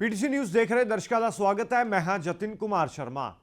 PTC news ਦੇਖ ਰਹੇ ਦਰਸ਼ਕਾਂ ਦਾ ਸਵਾਗਤ ਹੈ। ਮੈਂ ਹਾਂ ਜਤਿਨ ਕੁਮਾਰ ਸ਼ਰਮਾ।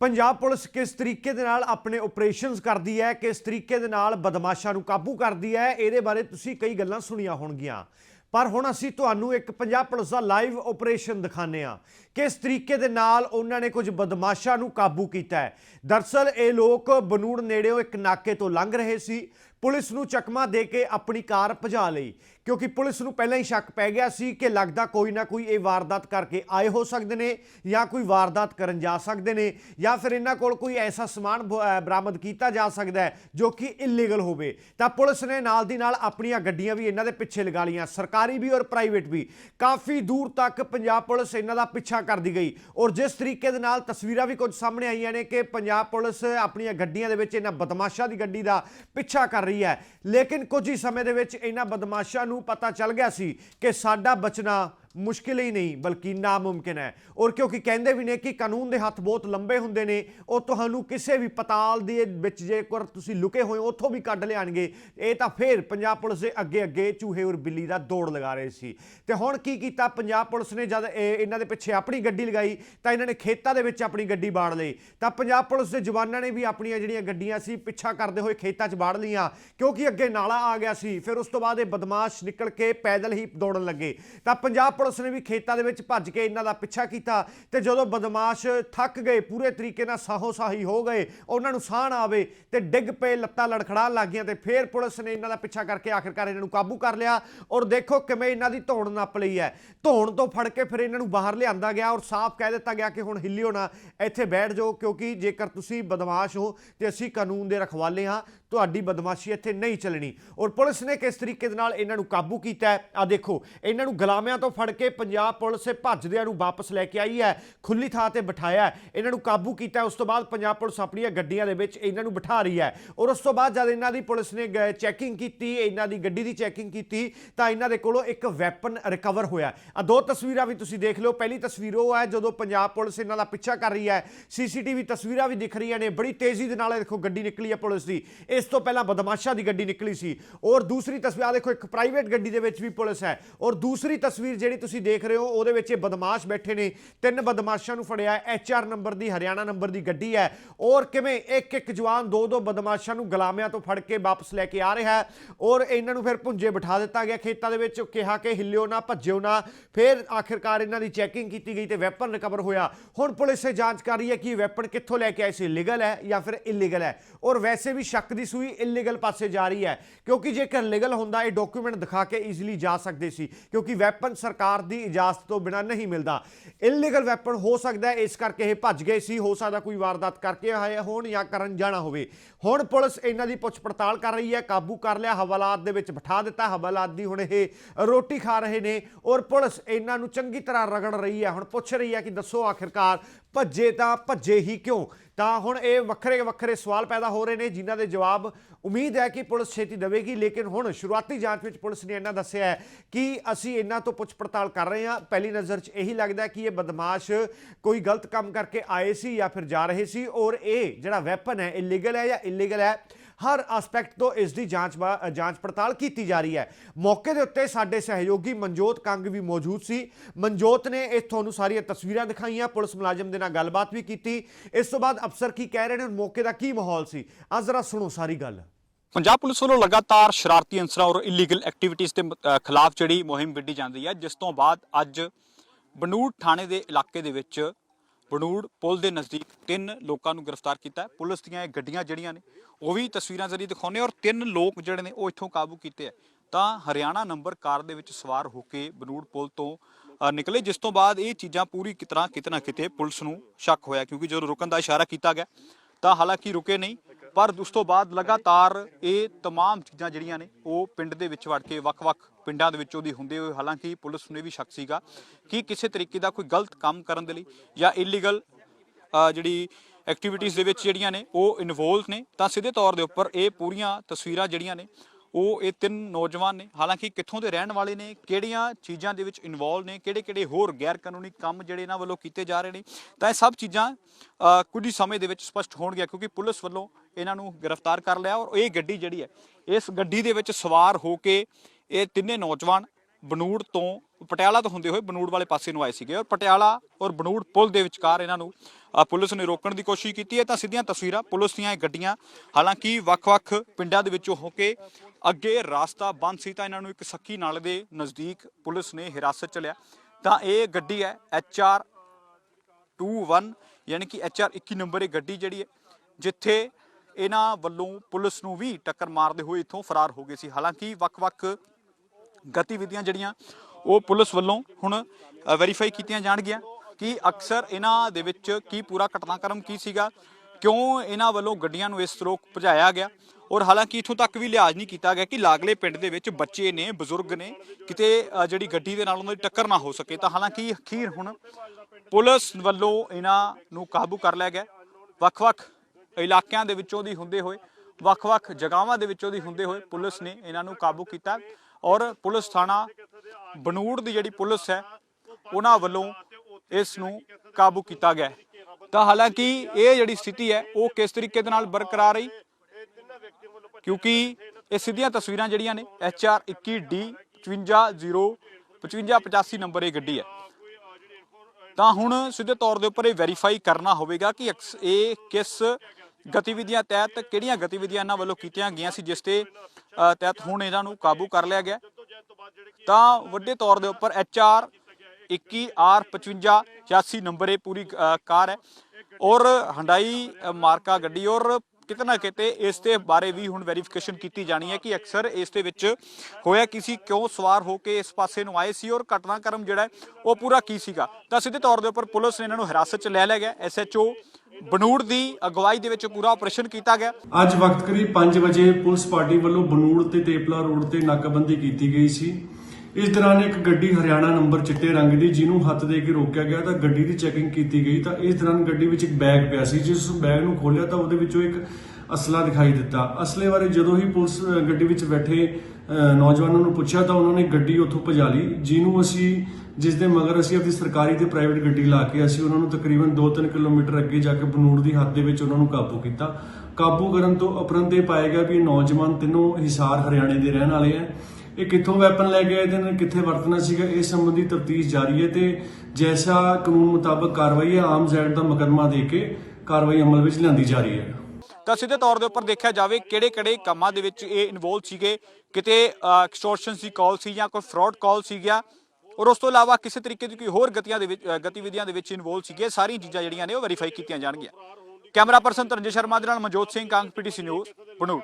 ਪੰਜਾਬ ਪੁਲਿਸ ਕਿਸ ਤਰੀਕੇ ਦੇ ਨਾਲ ਆਪਣੇ ਆਪਰੇਸ਼ਨਸ ਕਰਦੀ ਹੈ, ਕਿਸ ਤਰੀਕੇ ਦੇ ਨਾਲ ਬਦਮਾਸ਼ਾਂ ਨੂੰ ਕਾਬੂ ਕਰਦੀ ਹੈ, ਇਹਦੇ ਬਾਰੇ ਤੁਸੀਂ ਕਈ ਗੱਲਾਂ ਸੁਣੀਆਂ ਹੋਣਗੀਆਂ। ਪਰ ਹੁਣ ਅਸੀਂ ਤੁਹਾਨੂੰ ਇੱਕ ਪੰਜਾਬ ਪੁਲਿਸ ਦਾ ਲਾਈਵ ਆਪਰੇਸ਼ਨ ਦਿਖਾਣੇ ਆ ਕਿਸ ਤਰੀਕੇ ਦੇ ਨਾਲ ਉਹਨਾਂ ਨੇ ਕੁਝ ਬਦਮਾਸ਼ਾਂ ਨੂੰ ਕਾਬੂ ਕੀਤਾ ਹੈ। ਦਰਸਲ ਇਹ ਲੋਕ ਬਨੂੜ ਨੇੜਿਓਂ ਇੱਕ ਨਾਕੇ ਤੋਂ ਲੰਘ ਰਹੇ ਸੀ। ਪੁਲਿਸ ਨੂੰ ਚਕਮਾ ਦੇ ਕੇ ਆਪਣੀ ਕਾਰ ਭਜਾ ਲਈ। ਕਿਉਂਕਿ ਪੁਲਿਸ ਨੂੰ ਪਹਿਲਾਂ ਹੀ ਸ਼ੱਕ ਪੈ ਗਿਆ ਸੀ ਕਿ ਲੱਗਦਾ ਕੋਈ ਨਾ ਕੋਈ ਇਹ ਵਾਰਦਾਤ ਕਰਕੇ ਆਏ ਹੋ ਸਕਦੇ ਨੇ ਜਾਂ ਕੋਈ ਵਾਰਦਾਤ ਕਰਨ ਜਾ ਸਕਦੇ ਨੇ ਜਾਂ ਫਿਰ ਇਹਨਾਂ ਕੋਲ ਕੋਈ ਐਸਾ ਸਮਾਨ ਬਰਾਮਦ ਕੀਤਾ ਜਾ ਸਕਦਾ ਹੈ ਜੋ ਕਿ ਇਲੀਗਲ ਹੋਵੇ। ਤਾਂ ਪੁਲਿਸ ਨੇ ਨਾਲ ਦੀ ਨਾਲ ਆਪਣੀਆਂ ਗੱਡੀਆਂ ਵੀ ਇਹਨਾਂ ਦੇ ਪਿੱਛੇ ਲਗਾ ਲਈਆਂ, ਸਰਕਾਰੀ ਵੀ ਔਰ ਪ੍ਰਾਈਵੇਟ ਵੀ। ਕਾਫੀ ਦੂਰ ਤੱਕ ਪੰਜਾਬ ਪੁਲਿਸ ਇਹਨਾਂ ਦਾ ਪਿੱਛਾ ਕਰਦੀ ਗਈ ਔਰ ਜਿਸ ਤਰੀਕੇ ਦੇ ਨਾਲ ਤਸਵੀਰਾਂ ਵੀ ਕੁਝ ਸਾਹਮਣੇ ਆਈਆਂ ਨੇ ਕਿ ਪੰਜਾਬ ਪੁਲਿਸ ਆਪਣੀਆਂ ਗੱਡੀਆਂ ਦੇ ਵਿੱਚ ਇਹਨਾਂ ਬਦਮਾਸ਼ਾਂ ਦੀ ਗੱਡੀ ਦਾ ਪਿੱਛਾ ਕਰ ਰਹੀ ਹੈ। ਲੇਕਿਨ ਕੁਝ ਹੀ ਸਮੇਂ ਦੇ ਵਿੱਚ ਇਹਨਾਂ ਬਦਮਾਸ਼ਾਂ ਨੂੰ ਪਤਾ ਚੱਲ ਗਿਆ ਸੀ ਕਿ ਸਾਡਾ ਬਚਣਾ ਮੁਸ਼ਕਿਲ ਹੀ ਨਹੀਂ ਬਲਕਿ ਨਾਮੁਮਕਿਨ ਹੈ। ਔਰ ਕਿਉਂਕਿ ਕਹਿੰਦੇ ਵੀ ਨੇ ਕਿ ਕਾਨੂੰਨ ਦੇ ਹੱਥ ਬਹੁਤ ਲੰਬੇ ਹੁੰਦੇ ਨੇ ਉਹ ਤੁਹਾਨੂੰ ਕਿਸੇ ਵੀ ਪਤਾਲ ਦੇ ਵਿੱਚ ਜੇਕਰ ਤੁਸੀਂ ਲੁਕੇ ਹੋਏ ਹੋ, ਉੱਥੋਂ ਵੀ ਕੱਢ ਲਿਆਣਗੇ। ਇਹ ਤਾਂ ਫੇਰ ਪੰਜਾਬ ਪੁਲਿਸ ਦੇ ਅੱਗੇ ਅੱਗੇ ਚੂਹੇ ਔਰ ਬਿੱਲੀ ਦਾ ਦੌੜ ਲਗਾ ਰਹੇ ਸੀ। ਤੇ ਹੁਣ ਕੀ ਕੀਤਾ ਪੰਜਾਬ ਪੁਲਿਸ ਨੇ ਜਦ ਇਹਨਾਂ ਦੇ ਪਿੱਛੇ ਆਪਣੀ ਗੱਡੀ ਲਗਾਈ ਤਾਂ ਇਹਨਾਂ ਨੇ ਖੇਤਾਂ ਦੇ ਵਿੱਚ ਆਪਣੀ ਗੱਡੀ ਬਾੜ ਲਈ। ਤਾਂ ਪੰਜਾਬ ਪੁਲਿਸ ਦੇ ਜਵਾਨਾਂ ਨੇ ਵੀ ਆਪਣੀਆਂ ਜਿਹੜੀਆਂ ਗੱਡੀਆਂ ਸੀ ਪਿੱਛਾ ਕਰਦੇ ਹੋਏ ਖੇਤਾਂ 'ਚ ਬਾੜ ਲਈਆਂ। ਕਿਉਂਕਿ ਅੱਗੇ ਨਾਲਾ ਆ ਗਿਆ ਸੀ ਫਿਰ ਉਸ ਤੋਂ ਬਾਅਦ ਇਹ ਬਦਮਾਸ਼ ਨਿਕਲ ਕੇ ਪੈਦਲ ਹੀ ਦੌੜਨ ਲੱਗੇ। ਤਾਂ ਪੰਜਾਬ ਪੁਲਿਸ ਨੇ ਵੀ ਖੇਤਾਂ ਦੇ ਵਿੱਚ ਭੱਜ ਕੇ ਇਹਨਾਂ ਦਾ ਪਿੱਛਾ ਕੀਤਾ ਤੇ ਜਦੋਂ ਬਦਮਾਸ਼ ਥੱਕ ਗਏ, ਪੂਰੇ ਤਰੀਕੇ ਨਾਲ ਸਾਹੋ ਸਾਹੀ ਹੋ ਗਏ, ਉਹਨਾਂ ਨੂੰ ਸਾਹ ਨਾ ਆਵੇ ਤੇ ਡਿੱਗ ਪਏ, ਲੱਤਾਂ ਲੜਖੜਾਣ ਲੱਗ ਗਈਆਂ ਤੇ ਫਿਰ ਪੁਲਿਸ ਨੇ ਇਹਨਾਂ ਦਾ ਪਿੱਛਾ ਕਰਕੇ ਆਖਿਰਕਾਰ ਇਹਨਾਂ ਨੂੰ ਕਾਬੂ ਕਰ ਲਿਆ ਔਰ ਦੇਖੋ ਕਿਵੇਂ ਇਹਨਾਂ ਦੀ ਧੌਣ ਨੱਪ ਲਈ ਹੈ। ਧੌਣ ਤੋਂ ਫੜ ਕੇ ਫਿਰ ਇਹਨਾਂ ਨੂੰ ਬਾਹਰ ਲਿਆਂਦਾ ਗਿਆ ਔਰ ਸਾਫ਼ ਕਹਿ ਦਿੱਤਾ ਗਿਆ ਕਿ ਹੁਣ ਹਿੱਲਿਓ ਨਾ, ਇੱਥੇ ਬੈਠ ਜਾਓ ਕਿਉਂਕਿ ਜੇਕਰ ਤੁਸੀਂ ਬਦਮਾਸ਼ ਹੋ ਤੇ ਅਸੀਂ ਕਾਨੂੰਨ ਦੇ ਰਖਵਾਲੇ ਹਾਂ ਤੁਹਾਡੀ ਬਦਮਾਸ਼ੀ ਇੱਥੇ ਨਹੀਂ ਚੱਲਣੀ। ਔਰ ਪੁਲਿਸ ਨੇ ਕਿਸ ਤਰੀਕੇ ਦੇ ਨਾਲ ਇਹਨਾਂ ਨੂੰ ਕਾਬੂ ਕੀਤਾ ਹੈ? ਆ ਦੇਖੋ, ਇਹਨਾਂ ਨੂੰ ਗੁਲਾਮਿਆਂ ਤੋਂ ਫੜ ਕੇ ਪੰਜਾਬ ਪੁਲਿਸ ਭੱਜਦਿਆਂ ਨੂੰ ਵਾਪਸ ਲੈ ਕੇ ਆਈ ਹੈ ਖੁੱਲੀ ਥਾਂ ਤੇ ਬਿਠਾਇਆ ਇਹਨਾਂ ਨੂੰ ਕਾਬੂ ਕੀਤਾ ਉਸ ਤੋਂ ਬਾਅਦ ਪੰਜਾਬ ਪੁਲਿਸ ਆਪਣੀਆਂ ਗੱਡੀਆਂ ਦੇ ਵਿੱਚ ਇਹਨਾਂ ਨੂੰ ਬਿਠਾ ਰਹੀ ਹੈ। ਔਰ ਉਸ ਤੋਂ ਬਾਅਦ ਜਦ ਇਹਨਾਂ ਦੀ ਪੁਲਿਸ ਨੇ ਚੈਕਿੰਗ ਕੀਤੀ, ਇਹਨਾਂ ਦੀ ਗੱਡੀ ਦੀ ਚੈਕਿੰਗ ਕੀਤੀ, ਤਾਂ ਇਹਨਾਂ ਦੇ ਕੋਲੋਂ ਇੱਕ ਵੈਪਨ ਰਿਕਵਰ ਹੋਇਆ। ਆ ਦੋ ਤਸਵੀਰਾਂ ਵੀ ਤੁਸੀਂ ਦੇਖ ਲਿਓ। ਪਹਿਲੀ ਤਸਵੀਰ ਉਹ ਹੈ ਜਦੋਂ ਪੰਜਾਬ ਪੁਲਿਸ ਇਹਨਾਂ ਦਾ ਪਿੱਛਾ ਕਰ ਰਹੀ ਹੈ। ਸੀਸੀਟੀਵੀ ਤਸਵੀਰਾਂ ਵੀ ਦਿਖ ਰਹੀਆਂ ਨੇ। ਬੜੀ ਤੇਜ਼ੀ ਦੇ ਨਾਲ ਦੇਖੋ ਗੱਡੀ ਨਿਕਲੀ ਹੈ ਪੁਲਿਸ ਦੀ। ਇਹ ਇਸ ਤੋਂ ਪਹਿਲਾਂ ਬਦਮਾਸ਼ਾਂ ਦੀ ਗੱਡੀ ਨਿਕਲੀ ਸੀ। ਔਰ ਦੂਸਰੀ ਤਸਵੀਰ ਆ ਦੇਖੋ, ਇੱਕ ਪ੍ਰਾਈਵੇਟ ਗੱਡੀ ਦੇ ਵਿੱਚ ਵੀ ਪੁਲਿਸ ਹੈ। ਔਰ ਦੂਸਰੀ ਤਸਵੀਰ ਜਿਹੜੀ ਤੁਸੀਂ ਦੇਖ ਰਹੇ ਹੋ, ਉਹਦੇ ਵਿੱਚ ਇਹ ਬਦਮਾਸ਼ ਬੈਠੇ ਨੇ। ਤਿੰਨ ਬਦਮਾਸ਼ਾਂ ਨੂੰ ਫੜਿਆ ਐਚ ਨੰਬਰ ਦੀ, ਹਰਿਆਣਾ ਨੰਬਰ ਦੀ ਗੱਡੀ ਹੈ। ਔਰ ਕਿਵੇਂ ਇੱਕ ਇੱਕ ਜਵਾਨ ਦੋ ਦੋ ਬਦਮਾਸ਼ਾਂ ਨੂੰ ਗੁਲਾਮਿਆਂ ਤੋਂ ਫੜ ਕੇ ਵਾਪਸ ਲੈ ਕੇ ਆ ਰਿਹਾ ਹੈ। ਔਰ ਇਹਨਾਂ ਨੂੰ ਫਿਰ ਪੁੰਜੇ ਬਿਠਾ ਦਿੱਤਾ ਗਿਆ। ਖੇਤਾਂ ਦੇ ਵਿੱਚ ਕਿਹਾ ਕਿ ਹਿੱਲਿਓ ਨਾ, ਭੱਜਿਓ ਨਾ। ਫਿਰ ਆਖਿਰਕਾਰ ਇਹਨਾਂ ਦੀ ਚੈਕਿੰਗ ਕੀਤੀ ਗਈ ਤੇ ਵੈਪਨ ਰਿਕਵਰ ਹੋਇਆ। ਹੁਣ ਪੁਲਿਸ ਇਹ ਜਾਂਚ ਕਰ ਰਹੀ ਹੈ ਕਿ ਇਹ ਵੈਪਨ ਕਿੱਥੋਂ ਲੈ ਕੇ ਆਏ ਸੀ? ਲੀਗਲ ਹੈ ਜਾਂ ਫਿਰ ਇਲੀਗਲ ਹੈ? ਔਰ ਵੈਸੇ ਵੀ ਸ਼ੱਕ ਦੀ ਸੂਈ ਇਲੀਗਲ ਪਾਸੇ ਜਾ ਰਹੀ ਹੈ। ਕਿਉਂਕਿ ਜੇਕਰ ਲੀਗਲ ਹੁੰਦਾ, ਇਹ ਡਾਕੂਮੈਂਟ ਦਿਖਾ ਕੇ ਈਜ਼ੀਲੀ ਜਾ ਸਕਦੇ ਸੀ। ਕਿਉਂਕਿ ਵੈਪਨ ਸਰਕਾਰ ਦੀ ਇਜਾਜ਼ਤ ਤੋਂ ਬਿਨਾ ਨਹੀਂ ਮਿਲਦਾ। ਇਲੀਗਲ ਵੈਪਨ ਹੋ ਸਕਦਾ ਇਸ ਕਰਕੇ ਇਹ ਭੱਜ ਗਏ ਸੀ। ਹੋ ਸਕਦਾ ਕੋਈ ਵਾਰਦਾਤ ਕਰਕੇ ਆਏ ਹੋਣ ਜਾਂ ਕਰਨ ਜਾਣਾ ਹੋਵੇ। ਹੁਣ ਪੁਲਿਸ ਇਹਨਾਂ ਦੀ ਪੁੱਛ ਪੜਤਾਲ ਕਰ ਰਹੀ ਹੈ, ਕਾਬੂ ਕਰ ਲਿਆ, ਹਵਾਲਾਤ ਦੇ ਵਿੱਚ ਬਿਠਾ ਦਿੱਤਾ। ਹਵਾਲਾਤ ਦੀ ਹੁਣ ਇਹ ਰੋਟੀ ਖਾ ਰਹੇ ਨੇ ਔਰ ਪੁਲਿਸ ਇਹਨਾਂ ਨੂੰ ਚੰਗੀ ਤਰ੍ਹਾਂ ਰਗੜ ਰਹੀ ਹੈ। ਹੁਣ ਪੁੱਛ ਰਹੀ ਹੈ ਕਿ ਦੱਸੋ ਆਖਿਰਕਾਰ ਭੱਜੇ ਤਾਂ ਭੱਜੇ ਹੀ ਕਿਉਂ? ਤਾਂ ਹੁਣ ਇਹ ਵੱਖਰੇ ਵੱਖਰੇ ਸਵਾਲ ਪੈਦਾ ਹੋ ਰਹੇ ਨੇ, ਜਿਨ੍ਹਾਂ ਦੇ ਜਵਾਬ ਉਮੀਦ ਹੈ ਕਿ ਪੁਲਿਸ ਛੇਤੀ ਦੇਵੇਗੀ, ਲੇਕਿਨ ਹੁਣ ਸ਼ੁਰੂਆਤੀ ਜਾਂਚ ਵਿੱਚ ਪੁਲਿਸ ਨੇ ਇਹਨਾਂ ਦੱਸਿਆ ਹੈ ਕਿ ਅਸੀਂ ਇਹਨਾਂ ਤੋਂ ਪੁੱਛ ਪੜਤਾਲ ਕਰ ਰਹੇ ਹਾਂ। ਪਹਿਲੀ ਨਜ਼ਰ 'ਚ ਇਹੀ ਲੱਗਦਾ ਕਿ ਇਹ ਬਦਮਾਸ਼ ਕੋਈ ਗਲਤ ਕੰਮ ਕਰਕੇ ਆਏ ਸੀ ਜਾਂ ਫਿਰ ਜਾ ਰਹੇ ਸੀ, ਔਰ ਇਹ ਜਿਹੜਾ ਵੈਪਨ ਹੈ ਇਲੀਗਲ ਹੈ ਜਾਂ ਇਲੀਗਲ ਹੈ ਹਰ ਐਸਪੈਕਟ ਤੋਂ ਇਸ ਦੀ ਜਾਂਚ ਬਾ- ਜਾਂਚ ਪੜਤਾਲ ਕੀਤੀ ਜਾ ਰਹੀ ਹੈ। ਮੌਕੇ ਦੇ ਉੱਤੇ ਸਾਡੇ ਸਹਿਯੋਗੀ ਮਨਜੋਤ ਕੰਗ ਵੀ ਮੌਜੂਦ ਸੀ। ਮਨਜੋਤ ਨੇ ਇਹ ਤੁਹਾਨੂੰ ਸਾਰੀਆਂ ਤਸਵੀਰਾਂ ਦਿਖਾਈਆਂ, ਪੁਲਿਸ ਮੁਲਾਜ਼ਮ ਦੇ ਨਾਲ ਗੱਲਬਾਤ ਵੀ ਕੀਤੀ। ਇਸ ਤੋਂ ਬਾਅਦ ਅਫਸਰ ਕੀ ਕਹਿ ਰਹੇ ਨੇ ਮੌਕੇ ਦਾ ਕੀ ਮਾਹੌਲ ਸੀ? ਆ ਜ਼ਰਾ ਸੁਣੋ ਸਾਰੀ ਗੱਲ। ਪੰਜਾਬ ਪੁਲਿਸ ਵੱਲੋਂ ਲਗਾਤਾਰ ਸ਼ਰਾਰਤੀ ਅੰਸਰਾਂ ਔਰ ਇਲੀਗਲ ਐਕਟੀਵਿਟੀਜ਼ ਦੇ ਖਿਲਾਫ ਜਿਹੜੀ ਮੁਹਿੰਮ ਵਿੱਢੀ ਜਾਂਦੀ ਹੈ, ਜਿਸ ਤੋਂ ਬਾਅਦ ਅੱਜ ਬਨੂੜ ਥਾਣੇ ਦੇ ਇਲਾਕੇ ਦੇ ਵਿੱਚ ਬਨੂੜ ਪੁਲ ਦੇ ਨਜ਼ਦੀਕ ਤਿੰਨ ਲੋਕਾਂ ਨੂੰ ਗ੍ਰਿਫਤਾਰ ਕੀਤਾ ਹੈ। ਪੁਲਿਸ ਦੀਆਂ ਇਹ ਗੱਡੀਆਂ ਜਿਹੜੀਆਂ ਨੇ, ਉਹ ਵੀ ਤਸਵੀਰਾਂ ਜ਼ਰੀਏ ਦਿਖਾਉਂਦੇ ਔਰ ਤਿੰਨ ਲੋਕ ਜਿਹੜੇ ਨੇ, ਉਹ ਇੱਥੋਂ ਕਾਬੂ ਕੀਤੇ ਆ ਤਾਂ ਹਰਿਆਣਾ ਨੰਬਰ ਕਾਰ ਦੇ ਵਿੱਚ ਸਵਾਰ ਹੋ ਕੇ ਬਨੂੜ ਪੁਲ ਤੋਂ ਨਿਕਲੇ, ਜਿਸ ਤੋਂ ਬਾਅਦ ਇਹ ਚੀਜ਼ਾਂ ਪੂਰੀ ਕਿਤਨਾ ਕਿਤੇ ਨਾ ਕਿਤੇ ਪੁਲਿਸ ਨੂੰ ਸ਼ੱਕ ਹੋਇਆ, ਕਿਉਂਕਿ ਜਦੋਂ ਰੁਕਣ ਦਾ ਇਸ਼ਾਰਾ ਕੀਤਾ ਗਿਆ, ਤਾਂ ਹਾਲਾਂਕਿ ਰੁਕੇ ਨਹੀਂ। ਪਰ ਉਸ ਤੋਂ ਬਾਅਦ ਲਗਾਤਾਰ ਇਹ तमाम ਚੀਜ਼ਾਂ ਜਿਹੜੀਆਂ ਨੇ ਉਹ ਪਿੰਡ ਦੇ ਵਿੱਚ ਵੜ ਕੇ ਵੱਖ-ਵੱਖ ਪਿੰਡਾਂ ਦੇ ਵਿੱਚੋਂ ਦੀ ਹੁੰਦੇ ਹੋਏ ਹਾਲਾਂਕਿ ਪੁਲਿਸ ਨੂੰ ਇਹ ਵੀ ਸ਼ੱਕ ਸੀਗਾ ਕਿ ਕਿਸੇ ਤਰੀਕੇ ਦਾ ਕੋਈ ਗਲਤ ਕੰਮ ਕਰਨ ਦੇ ਲਈ ਜਾਂ ਇਲੀਗਲ ਜਿਹੜੀ ਐਕਟੀਵਿਟੀਜ਼ ਦੇ ਵਿੱਚ ਜਿਹੜੀਆਂ ਨੇ ਉਹ ਇਨਵੋਲਵ ਨੇ ਤਾਂ ਸਿੱਧੇ ਤੌਰ ਦੇ ਉੱਪਰ ਇਹ ਪੂਰੀਆਂ ਤਸਵੀਰਾਂ ਜਿਹੜੀਆਂ ਨੇ ਉਹ ਇਹ ਤਿੰਨ ਨੌਜਵਾਨ ਨੇ ਹਾਲਾਂਕਿ ਕਿੱਥੋਂ ਦੇ ਰਹਿਣ ਵਾਲੇ ਨੇ ਕਿਹੜੀਆਂ ਚੀਜ਼ਾਂ ਦੇ ਵਿੱਚ ਇਨਵੋਲਵ ਨੇ ਕਿਹੜੇ ਕਿਹੜੇ ਹੋਰ ਗੈਰ ਕਾਨੂੰਨੀ ਕੰਮ ਜਿਹੜੇ ਇਹਨਾਂ ਵੱਲੋਂ ਕੀਤੇ ਜਾ ਰਹੇ ਨੇ ਤਾਂ ਇਹ ਸਭ ਚੀਜ਼ਾਂ ਅ, ਕੁਝ ਹੀ ਸਮੇਂ ਦੇ ਵਿੱਚ ਸਪਸ਼ਟ ਹੋਣਗੀਆਂ ਕਿਉਂਕਿ ਪੁਲਿਸ ਵੱਲੋਂ ਇਹਨਾਂ ਨੂੰ ਗ੍ਰਿਫਤਾਰ ਕਰ ਲਿਆ ਔਰ ਇਹ ਗੱਡੀ ਜਿਹੜੀ ਹੈ, ਇਸ ਗੱਡੀ ਦੇ ਵਿੱਚ ਸਵਾਰ ਹੋ ਕੇ ਇਹ ਤਿੰਨੇ ਨੌਜਵਾਨ ਬਨੂੜ ਤੋਂ, ਪਟਿਆਲਾ ਤੋਂ ਹੁੰਦੇ ਹੋਏ ਬਨੂੜ ਵਾਲੇ ਪਾਸੇ ਨੂੰ ਆਏ ਸੀਗੇ ਔਰ ਪਟਿਆਲਾ ਔਰ ਬਨੂੜ ਪੁਲ ਦੇ ਵਿਚਕਾਰ ਇਹਨਾਂ ਨੂੰ ਪੁਲਿਸ ਨੇ ਰੋਕਣ ਦੀ ਕੋਸ਼ਿਸ਼ ਕੀਤੀ। ਹੈ ਤਾਂ ਸਿੱਧੀਆਂ ਤਸਵੀਰਾਂ ਪੁਲਿਸ ਦੀਆਂ ਇਹ ਗੱਡੀਆਂ, ਹਾਲਾਂਕਿ ਵੱਖ-ਵੱਖ ਪਿੰਡਾਂ ਦੇ ਵਿੱਚੋਂ ਹੋ ਕੇ ਅੱਗੇ ਰਾਸਤਾ ਬੰਦ ਸੀ ਤਾਂ ਇਹਨਾਂ ਨੂੰ ਇੱਕ ਸੱਕੀ ਨਾਲੇ ਦੇ ਨਜ਼ਦੀਕ ਪੁਲਿਸ ਨੇ ਹਿਰਾਸਤ ਚ ਲਿਆ। ਤਾਂ ਇਹ ਗੱਡੀ ਹੈ ਐਚ ਆਰ 21 ਯਾਨੀ ਕਿ ਐਚ ਆਰ 21 ਨੰਬਰ ਇਹ ਗੱਡੀ ਜਿਹੜੀ ਹੈ, ਜਿੱਥੇ ਇਹਨਾਂ ਵੱਲੋਂ ਪੁਲਿਸ ਨੂੰ ਵੀ ਟੱਕਰ ਮਾਰਦੇ ਹੋਏ ਇੱਥੋਂ ਫਰਾਰ ਹੋ ਗਏ ਸੀ। ਹਾਲਾਂਕਿ ਵੱਖ-ਵੱਖ ਗਤੀਵਿਧੀਆਂ ਜਿਹੜੀਆਂ, ਉਹ ਪੁਲਿਸ ਵੱਲੋਂ ਹੁਣ ਵੈਰੀਫਾਈ ਕੀਤੀਆਂ ਜਾਣਗੀਆਂ ਕਿ ਅਕਸਰ ਇਹਨਾਂ ਦੇ ਵਿੱਚ ਕੀ ਪੂਰਾ ਘਟਨਾਕ੍ਰਮ ਕੀ ਸੀਗਾ, ਕਿਉਂ ਇਹਨਾਂ ਵੱਲੋਂ ਗੱਡੀਆਂ ਨੂੰ ਇਸ ਰੋਕ ਭਜਾਇਆ ਗਿਆ ਔਰ ਹਾਲਾਂਕਿ ਇਥੋਂ ਤੱਕ ਵੀ ਲਿਹਾਜ਼ ਨਹੀਂ ਕੀਤਾ ਗਿਆ ਕਿ ਲਾਗਲੇ ਪਿੰਡ ਦੇ ਵਿੱਚ ਬੱਚੇ ਨੇ, ਬਜ਼ੁਰਗ ਨੇ ਕਿਤੇ ਜਿਹੜੀ ਗੱਡੀ ਦੇ ਨਾਲ ਉਹਨਾਂ ਦੀ ਟੱਕਰ ਨਾ ਹੋ ਸਕੇ। ਤਾਂ ਹਾਲਾਂਕਿ ਅਖੀਰ ਹੁਣ ਪੁਲਿਸ ਵੱਲੋਂ ਇਹਨਾਂ ਨੂੰ ਕਾਬੂ ਕਰ ਲਿਆ ਗਿਆ। ਵੱਖ-ਵੱਖ ਇਲਾਕਿਆਂ ਦੇ ਵਿੱਚੋਂ ਦੀ ਹੁੰਦੇ ਹੋਏ, ਵੱਖ-ਵੱਖ ਜਗਾਵਾਂ ਦੇ ਵਿੱਚੋਂ ਦੀ ਹੁੰਦੇ ਹੋਏ ਪੁਲਿਸ ਨੇ ਇਹਨਾਂ ਨੂੰ ਕਾਬੂ ਕੀਤਾ ਔਰ ਪੁਲਿਸ ਥਾਣਾ ਬਨੂੜ ਦੀ ਜਿਹੜੀ ਪੁਲਿਸ ਹੈ, ਉਹਨਾਂ ਵੱਲੋਂ ਇਸ ਨੂੰ ਕਾਬੂ ਕੀਤਾ ਗਿਆ ਤਾਂ ਹਾਲਾਂਕਿ ਇਹ ਜਿਹੜੀ ਸਥਿਤੀ ਹੈ, ਉਹ ਕਿਸ ਤਰੀਕੇ ਦੇ ਨਾਲ ਬਰਕਰਾਰ ਰਹੀ? ਕਿਉਂਕਿ ਇਹ ਸਿੱਧੀਆਂ ਤਸਵੀਰਾਂ ਜਿਹੜੀਆਂ ਨੇ, ਐਚ ਆਰ 21D 55 5585 ਨੰਬਰ ਇਹ ਗੱਡੀ ਹੈ। ਤਾਂ ਹੁਣ ਸਿੱਧੇ ਤੌਰ ਦੇ ਉੱਪਰ ਇਹ ਵੈਰੀਫਾਈ ਕਰਨਾ ਹੋਵੇਗਾ ਕਿ ਅਕਸ- ਇਹ ਕਿਸ ਗਤੀਵਿਧੀਆਂ ਤਹਿਤ ਕਿਹੜੀਆਂ ਗਤੀਵਿਧੀਆਂ ਇਹਨਾਂ ਵੱਲੋਂ ਕੀਤੀਆਂ ਗਈਆਂ ਸੀ, ਜਿਸ ਤੇ ਤਹਿਤ ਹੁਣ ਇਹਨਾਂ ਨੂੰ ਕਾਬੂ ਕਰ ਲਿਆ ਗਿਆ। ਤਾਂ ਵੱਡੇ ਤੌਰ ਦੇ ਉੱਪਰ ਐਚ ਆਰ 21 ਆਰ 55 86 ਨੰਬਰ ਇਹ ਪੂਰੀ ਕਾਰ ਹੈ। ਔਰ ਹੰਡਾਈ ਮਾਰਕਾ ਗੱਡੀ, ਔਰ ਕਿਤੇ ਨਾ ਕਿਤੇ ਇਸ ਦੇ ਬਾਰੇ ਵੀ ਹੁਣ ਵੈਰੀਫਿਕੇਸ਼ਨ ਕੀਤੀ ਜਾਣੀ ਹੈ ਕਿ ਅਕਸਰ ਇਸ ਦੇ ਵਿੱਚ ਹੋਇਆ ਕੀ ਸੀ, ਕਿਉਂ ਸਵਾਰ ਹੋ ਕੇ ਇਸ ਪਾਸੇ ਨੂੰ ਆਏ ਸੀ ਔਰ ਘਟਨਾਕ੍ਰਮ ਜਿਹੜਾ ਉਹ ਪੂਰਾ ਕੀ ਸੀਗਾ। ਤਾਂ ਸਿੱਧੇ ਤੌਰ ਦੇ ਉੱਪਰ ਪੁਲਿਸ ਨੇ ਇਹਨਾਂ ਨੂੰ ਹਿਰਾਸਤ 'ਚ ਲੈ ਲਿਆ ਗਿਆ। ਐਸਐਚਓ ਬਨੂੜ ਦੀ ਅਗਵਾਈ ਦੇ ਵਿੱਚ ਪੂਰਾ ਆਪਰੇਸ਼ਨ ਕੀਤਾ ਗਿਆ। ਅੱਜ ਵਕਤ ਕਰੀਬ 5 ਵਜੇ ਪੁਲਿਸ ਪਾਰਟੀ ਵੱਲੋਂ ਬਨੂੜ ਤੇ ਤੇਪਲਾ ਰੋਡ ਤੇ ਨਾਕਾਬੰਦੀ ਕੀਤੀ ਗਈ ਸੀ। ਇਸ ਦੌਰਾਨ ਇੱਕ ਗੱਡੀ ਹਰਿਆਣਾ ਨੰਬਰ ਚਿੱਟੇ ਰੰਗ ਦੀ, ਜਿਹਨੂੰ ਹੱਥ ਦੇ ਕੇ ਰੋਕਿਆ ਗਿਆ ਤਾਂ ਗੱਡੀ ਦੀ ਚੈਕਿੰਗ ਕੀਤੀ ਗਈ ਤਾਂ ਇਸ ਦੌਰਾਨ ਗੱਡੀ ਵਿੱਚ ਇੱਕ ਬੈਗ ਪਿਆ ਸੀ। ਜਿਸ ਬੈਗ ਨੂੰ ਖੋਲ੍ਹਿਆ ਤਾਂ ਉਹਦੇ ਵਿੱਚੋਂ ਇੱਕ ਅਸਲਾ ਦਿਖਾਈ ਦਿੱਤਾ। ਅਸਲੇ ਬਾਰੇ ਜਦੋਂ ਹੀ ਪੁਲਿਸ ਗੱਡੀ ਵਿੱਚ ਬੈਠੇ ਨੌਜਵਾਨਾਂ ਨੂੰ ਪੁੱਛਿਆ ਤਾਂ ਉਹਨਾਂ ਨੇ ਗੱਡੀ ਉੱਥੋਂ ਭਜਾ ਲਈ, ਜਿਹਨੂੰ ਅਸੀਂ, ਜਿਸ ਦੇ ਮਗਰ ਅਸੀਂ ਆਪਣੀ ਸਰਕਾਰੀ ਤੇ ਪ੍ਰਾਈਵੇਟ ਗੱਡੀ ਲਾ ਕੇ ਅਸੀਂ ਉਹਨਾਂ ਨੂੰ ਤਕਰੀਬਨ 2-3 ਕਿਲੋਮੀਟਰ ਅੱਗੇ ਜਾ ਕੇ ਬਨੂੜ ਦੀ ਹੱਦ ਦੇ ਵਿੱਚ ਉਹਨਾਂ ਨੂੰ ਕਾਬੂ ਕੀਤਾ। ਕਾਬੂ ਕਰਨ ਤੋਂ ਉਪਰੰਤ ਇਹ ਪਾਇਆ ਗਿਆ ਵੀ ਇਹ ਨੌਜਵਾਨ ਤਿੰਨੋਂ ਹਿਸਾਰ ਹਰਿਆਣੇ ਦੇ ਰਹਿਣ ਵਾਲੇ ਆ। ਇਹ ਕਿੱਥੋਂ ਵੈਪਨ ਲੈ ਗਏ ਆਏ ਇਹਨਾਂ ਨੇ ਕਿੱਥੇ ਵਰਤਣਾ ਸੀਗਾ ਇਸ ਸੰਬੰਧੀ ਤਫਤੀਸ਼ ਜਾਰੀ ਹੈ ਤੇ ਜੈਸਾ ਕਾਨੂੰਨ ਮੁਤਾਬਕ ਕਾਰਵਾਈ ਹੈ, ਆਮ ਜ਼ੈਡ ਦਾ ਮੁਕੱਦਮਾ ਦੇ ਕੇ ਕਾਰਵਾਈ ਅਮਲ ਵਿੱਚ ਲਿਆਂਦੀ ਜਾ ਰਹੀ ਹੈ। ਤਾਂ ਸਿੱਧੇ ਤੌਰ ਦੇ ਉੱਪਰ ਦੇਖਿਆ ਜਾਵੇ ਕਿਹੜੇ-ਕਿਹੜੇ ਕੰਮਾਂ ਦੇ ਵਿੱਚ ਇਹ ਇਨਵੋਲਵ ਸੀਗੇ, ਕਿਤੇ ਐਕਸਟੋਰਸ਼ਨ ਦੀ ਕਾਲ ਸੀ ਜਾਂ ਕੋਈ ਫਰਾਡ ਕਾਲ ਸੀ ਗਿਆ, ਔਰ ਉਸ ਤੋਂ ਇਲਾਵਾ ਕਿਸੇ ਤਰੀਕੇ ਦੀ ਕੋਈ ਹੋਰ ਗਤੀਆਂ ਦੇ ਵਿੱਚ ਗਤੀਵਿਧੀਆਂ ਦੇ ਵਿੱਚ ਇਨਵੋਲਵ ਸੀਗੇ ਸਾਰੀਆਂ ਚੀਜ਼ਾਂ ਜਿਹੜੀਆਂ ਨੇ ਉਹ ਵੈਰੀਫਾਈ ਕੀਤੀਆਂ ਜਾਣਗੀਆਂ। ਕੈਮਰਾ ਪਰਸਨ ਤਰਨਜੇ ਸ਼ਰਮਾ ਦੇ ਨਾਲ ਮਨਜੋਤ ਸਿੰਘ ਕਾਂਗ ਪੀਟੀਸੀ ਨਿਊਜ਼ ਬਨੂੜ।